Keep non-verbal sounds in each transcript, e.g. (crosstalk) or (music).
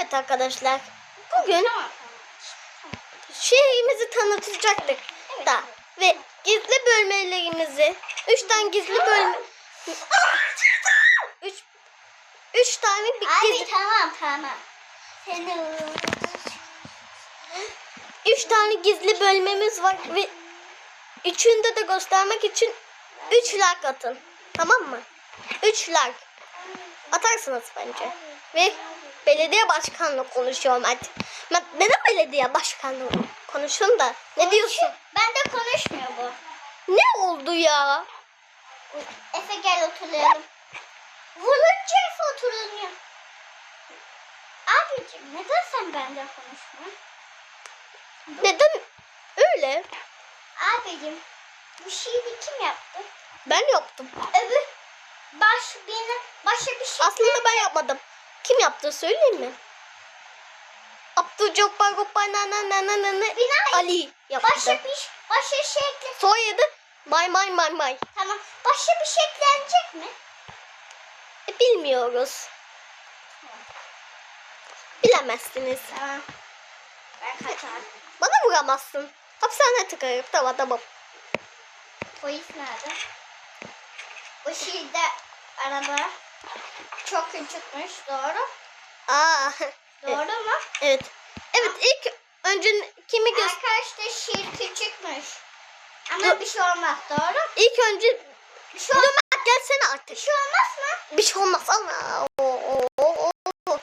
Evet arkadaşlar. Bugün şehrimizi tanıtacaktık da ve gizli bölmelerimizi üç tane gizli bölme üç, üç tane bir Abi gizli tamam tamam. Seni üç tane gizli bölmemiz var ve üçünde de göstermek için üç like atın. Tamam mı? Üç like. Atarsınız bence. Ve belediye başkanlığı konuşuyorum artık. Ben neden belediye başkanlığı konuşuyorum da? Ne diyorsun? Ben de konuşmuyor bu. Ne oldu ya? Efe gel oturalım. Vurunca Efe oturuyor. Abicim neden sen bende konuşmuyorsun? Neden öyle? Abicim bu şiiri kim yaptı? Ben yaptım. Öbür baş beni başa bir şey. Aslında ben yapmadım. Kim yaptı söyleyeyim mi? Abdülcabbar Gopay Nana Nana Nana Binay. Ali yaptı. Başa bir başa şey ekle. Soyadı May May May May. Tamam. Başa bir şey eklenecek mi? E, bilmiyoruz. Bilemezsiniz. Tamam. Ben kaçar. Bana vuramazsın. Hapishane tıkarım. Tamam tamam. Polis nerede? Bu şiirde araba çok küçükmüş. Doğru. Aa, Doğru mu? evet. Evet ilk önce kimi göster... Arkadaşlar şiir küçükmüş. Ama bir şey olmaz. Doğru. İlk önce... Bir şey olmaz. Dur gelsene artık. Bir şey olmaz mı? Bir şey olmaz ama. Oo, oo, oo, oo.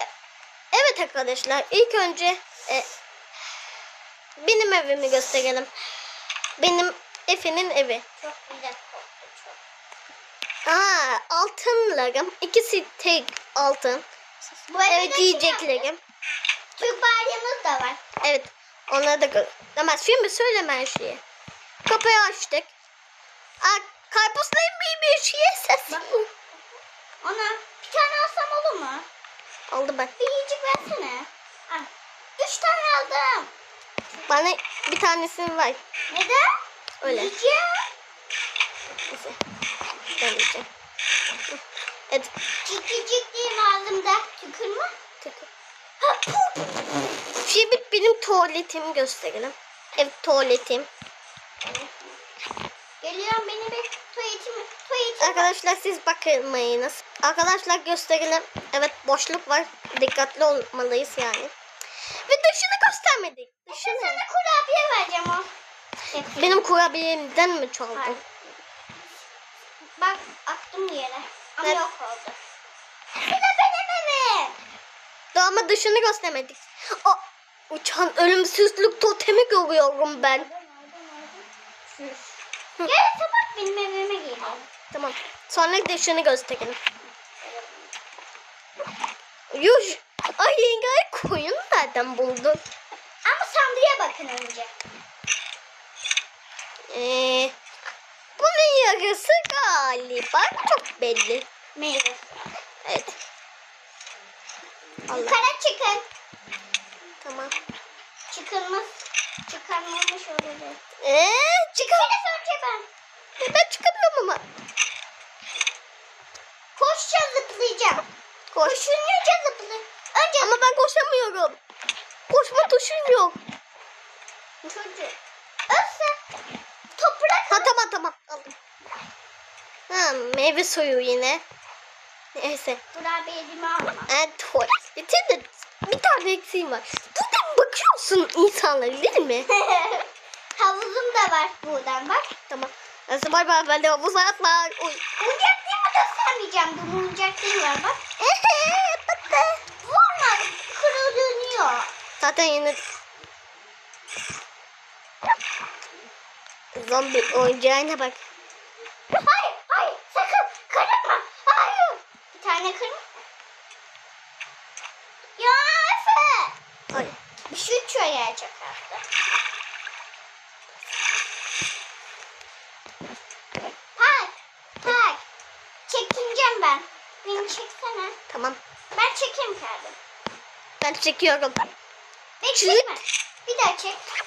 E- Evet arkadaşlar ilk önce e, benim evimi gösterelim. Benim Efe'nin evi. Çok güzel. Aa, altınlarım. İkisi tek altın. Bu Evet yaptı? giyeceklerim. Türk bayrağımız da var. Evet. Onları da gör. Ama şimdi söyleme her şeyi. Kapıyı açtık. Aa, karpuzların bir bir şeye ses. Ona bir tane alsam olur mu? Aldı ben. Bir yiyecek versene. Al. Üç tane aldım. Bana bir tanesini ver. Neden? Öyle. Yiyeceğim. Yiyeceğim. Evet. Cikli cikliyim ağzımda. Tükürme. puh. Şimdi benim tuvaletimi gösterelim. Evet tuvaletim. Geliyorum beni bir tuvaletimi. Tuvaletimi. Arkadaşlar siz bakmayınız. Arkadaşlar gösterelim. Evet boşluk var. Dikkatli olmalıyız yani. Ve dışını göstermedik. Dışını. sana kurabiye vereceğim o. Benim kurabiyemden mi çaldın? Hayır. Bak attım yere. Ama Ne? yok oldu. Bu da benim evim. Daha ama dışını göstermedik. O uçan ölümsüzlük totemi görüyorum ben. Gel sabah benim evime gelin. Tamam. Sonra dışını gösterelim. Yuh. Ay yengay koyun nereden buldun? Ama sandığa bakın önce. Ee, bunun yarısı galiba çok belli. Meyve. Evet. Allah. Yukarı çıkın. Tamam. Çıkılmaz. Çıkarmamış olabilir. Ee, Çıkarız önce ben. ben çıkamıyorum ama. Koşça zıplayacağım. Koş. Koşunca zıplı. Önce Ama ben koşamıyorum. Koşma tuşum yok. çocuğu. Ha tamam tamam aldım. Ha, meyve suyu yine. Neyse. Kurabiyelimi alma. Evet tuvaleti de bir tane eksiğim var. Buradan bakıyorsun insanlara değil mi? (laughs) Havuzum da var buradan bak. tamam. Nasıl bay bay ben de havuza atlar. Oy. Oyuncak değil mi göstermeyeceğim. Bu oyuncak değil var bak. Bıktı. Vurma. Kırılıyor. Zaten yine zombi oyuncağına bak. Hayır, hayır, sakın kırma. Hayır. Bir tane kırma. Ya Efe. Ay. Bir şey uçuyor ya çakarda. Tak, tak. Çekineceğim ben. Beni çeksene. Tamam. Ben çekeyim kendim. Ben çekiyorum. Bekleme. Bir daha. Çek.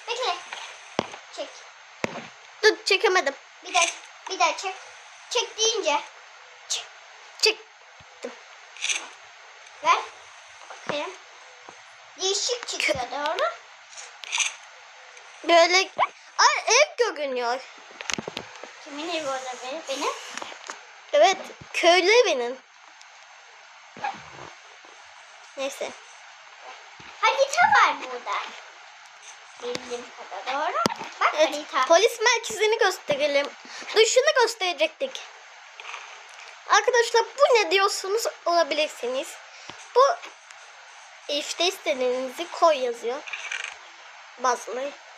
Dur çekemedim. Bir daha, bir daha çek. Çek deyince. Çek. Çek. ışık çıkıyor doğru. Böyle Ay, ev görünüyor. Kimin evi orada be? Benim. Evet köylü evinin. Neyse. Harita var burada. Bildiğim kadar doğru. Bak Evet, harita. polis merkezini gösterelim. Dur şunu gösterecektik. Arkadaşlar bu ne diyorsunuz olabilirsiniz. Bu işte istediğinizi koy yazıyor.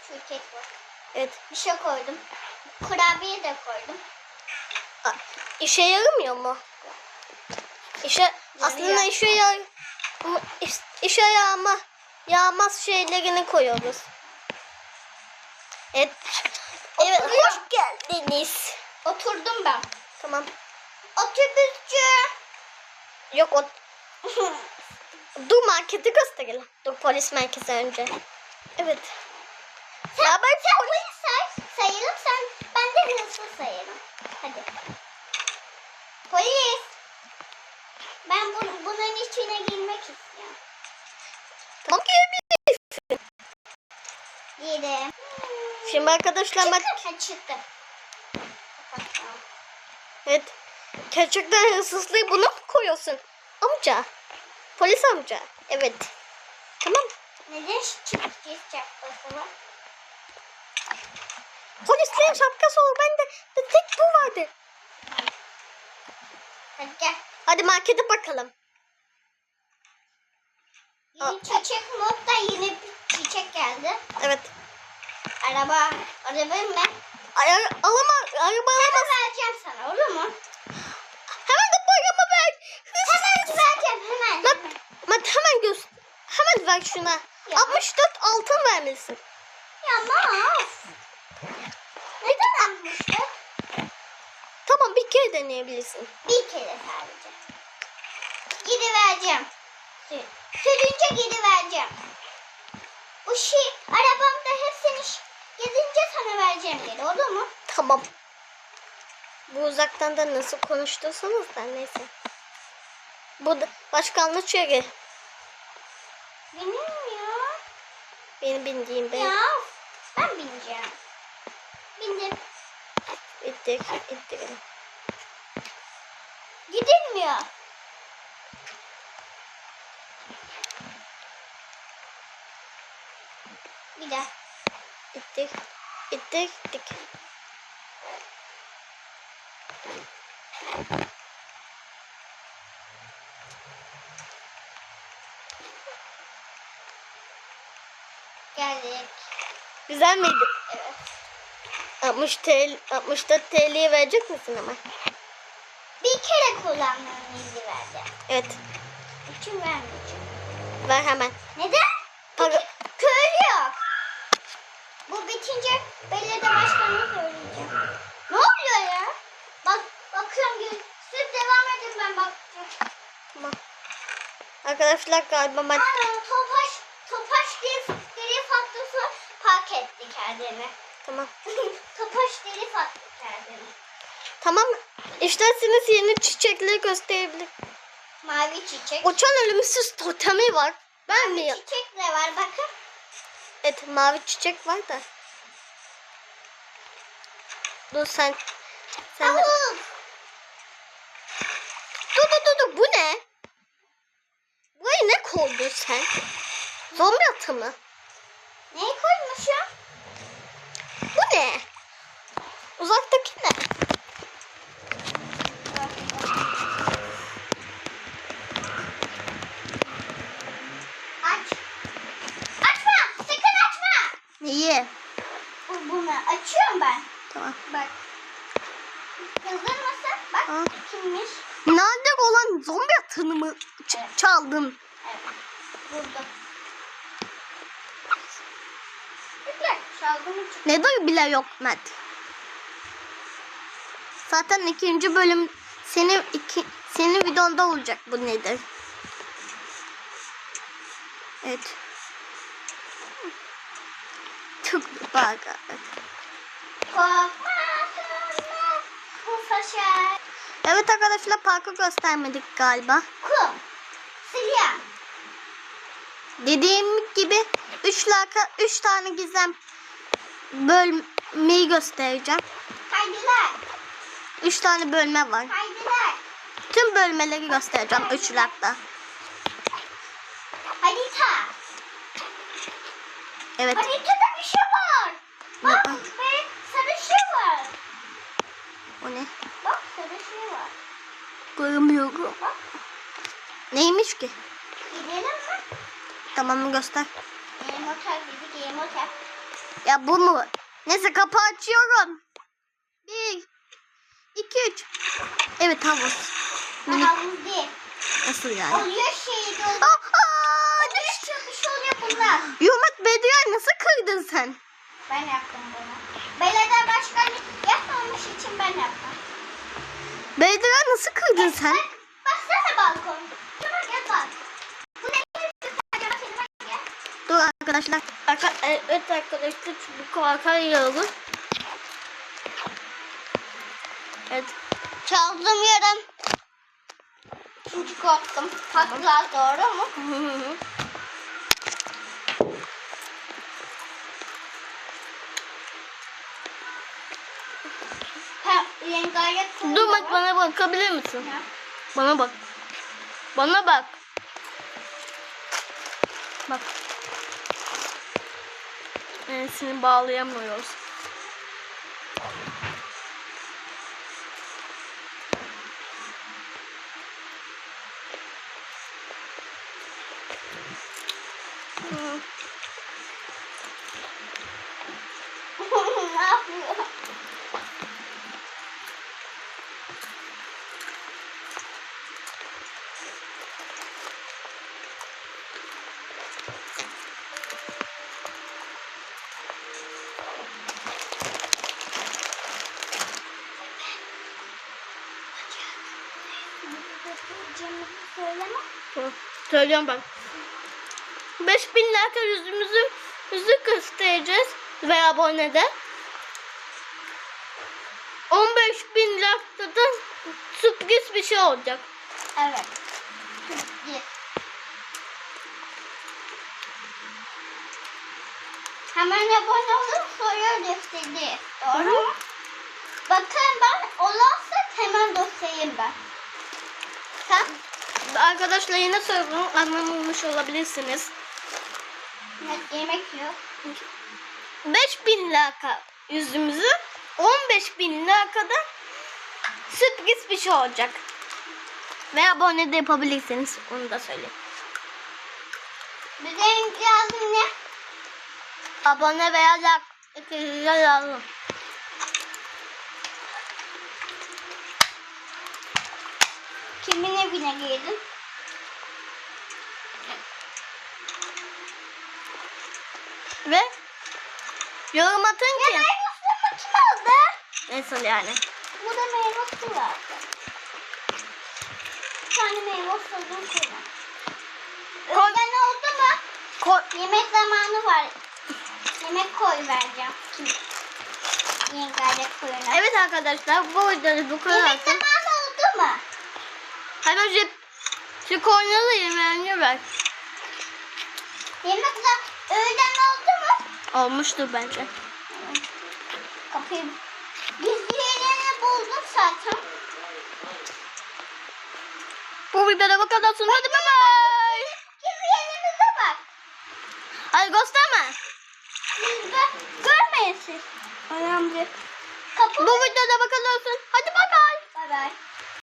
Şu kek var. Evet. Bir şey koydum. Kurabiye de koydum. A- İşe yaramıyor mu? İşe aslında işe yar iş- işe yarama yağmaz şeylerini koyuyoruz. Evet. Evet Oturuyor. hoş geldiniz. Oturdum ben. Tamam. Otobüsçü. Yok o (laughs) Dur marketi gösterelim. Dur polis merkezi önce. Evet. Sen, Ya ben sen polis say, sayalım sen. Ben de hızlı sayarım. Hadi. Polis. Ben bu, bunun içine girmek istiyorum. Tamam girebiliriz. Girdim. Şimdi arkadaşlar bak. Çıktı. Ha, çıktı. Kapattım. Evet. Gerçekten hırsızlığı buna mı koyuyorsun? Amca. Polis amca. Evet. Tamam. Neden o zaman? Polislerin şapkası olur. Bende de tek bu vardı. Hadi gel. Hadi markete bakalım. Yeni çiçek modda yine bir çiçek geldi. Evet. Araba. Arabayı mı? Ay, ay- alama, araba Hemen alamaz. vereceğim sana olur mu? Hemen de paramı ver. Hemen vereceğim hemen. Hemen. mat hemen göz. Hemen ver şuna. Ya. 64 altın vermelisin. Ya Maf. Neden almıştı? Tamam bir kere deneyebilirsin. Bir kere sadece. Geri vereceğim. Sür- Sürünce geri vereceğim. Bu şey arabamda hepsini gezince sana vereceğim geri olur mu? Tamam. Bu uzaktan da nasıl konuştursanız da neyse. Bu da başkanlık şöyle. Bilmiyorum. Benim bindiğim ben. Ya ben bineceğim. Bindim. İttir, ittirelim. Gidilmiyor. Bir daha. İttir, ittir, ittir. Geldik. Güzel miydi? Evet. 60 TL, 64 TL'ye verecek misin ama? Bir kere kullanmanı izin verdi. Evet. Üçün vermeyeceğim. Ver hemen. Neden? Para, Köylü yok. Bu bitince belediye başkanına söyleyeceğim. Ne oluyor ya? Bak bakıyorum gel. Siz devam edin ben bakacağım. tamam. Arkadaşlar galiba ben... Ana Topaş, Topaş diye deri faktörü park etti kendini. Tamam. (laughs) Topaş deri faktörü kendini. Tamam. İsterseniz yeni çiçekleri gösterebilirim. Mavi çiçek. Uçan ölümsüz totemi var. Ben mi? Mavi çiçek ne var bakın. Evet mavi çiçek var da. Dur sen. Sen de- Tavuk. Dur dur dur dur bu ne? Ne koydun sen? Zombi atı mı? Neyi koymuşum? Bu ne? Uzaktaki ne? Aç. Açma. Sakın açma. Neyi? Bu, bunu açıyorum ben. Tamam. Bak. Hazır mısın? Bak Aa. kimmiş? Nadir olan zombi atını mı ç- çaldın? Evet. Burada. Çık. Nedir bile yok Mert. Zaten ikinci bölüm senin iki senin videonda olacak bu nedir? Evet. Çok bak. Evet arkadaşlar parkı göstermedik galiba. Kum. Dediğim gibi 3 laka 3 tane gizem bölmeyi göstereceğim. Haydiler. 3 tane bölme var. Haydiler. Tüm bölmeleri göstereceğim 3 lakta. Harita. Evet. Haritada bir şey var. Bak ve sarı şey var. O ne? Bak sarı şey var. Görmüyorum. Bak Neymiş ki? gidelim mi? Tamam göster. Game otel dedi game otel. Ya bu mu? Neyse kapı açıyorum. 1 2 3 Evet havuz. Minik Havuz değil. nasıl yani? Oluyor şey oluyor. Aa, şey bir şey oluyor bunlar. Yumak Bediye nasıl kırdın sen? Ben yaptım bunu. Belediye başkanı yapmamış için ben yaptım. Bediye nasıl kırdın sen baksana balkon. Şuna gel bak. Bu ne? Acaba kelime gel. Dur arkadaşlar. Arka, evet arkadaşlar çünkü korkar yiyoruz. Evet. Çaldım yarım. Çünkü korktum. Haklılar doğru mu? Ha, rengarenk Dur bak bana bakabilir misin? Ya. Bana bak. Bana bak. Bak. Ensini bağlayamıyoruz. Söylüyorum bak. 5000 like yüzümüzü yüzü göstereceğiz ve abonede. 15 bin like'da da sürpriz bir şey olacak. Evet. Hemen abone olun soruyor gösterdi. Doğru mu? Bakın ben olarsa hemen göstereyim ben. Sen Arkadaşlar yine sorumu anlamamış olabilirsiniz. yemek yok. 5000 lika yüzümüzü 15 bin likada sürpriz bir şey olacak. Ve abone de yapabilirsiniz. Onu da söyleyeyim. Bize lazım ne? Abone veya like lazım. Kimin evine girdin? Ve yorum atın Ya ki. meyve suyu kim aldı? Nasıl yani? Bu da meyve suyu vardı. Bir tane meyve suyu koyalım. Koy. Öğlen oldu mu? Ko- Yemek zamanı var. Yemek koy vereceğim. Yengeyle koyuna. evet arkadaşlar bu videoda bu kadar. Yemek zamanı oldu mu? Hemen şu, şu kornalı yemeğini ver. Yemek zamanı öğlen oldu mu? Olmuştur bence. Kapıyı gizli yerini buldum zaten. Bu videoda bu kadar olsun. Hadi bay bay. Gizli yerimize bak. Hadi gösterme. Siz gö görmeyin siz. Önemli. Kapı. Bu videoda bu kadar olsun. Hadi bay bay. Bay bay.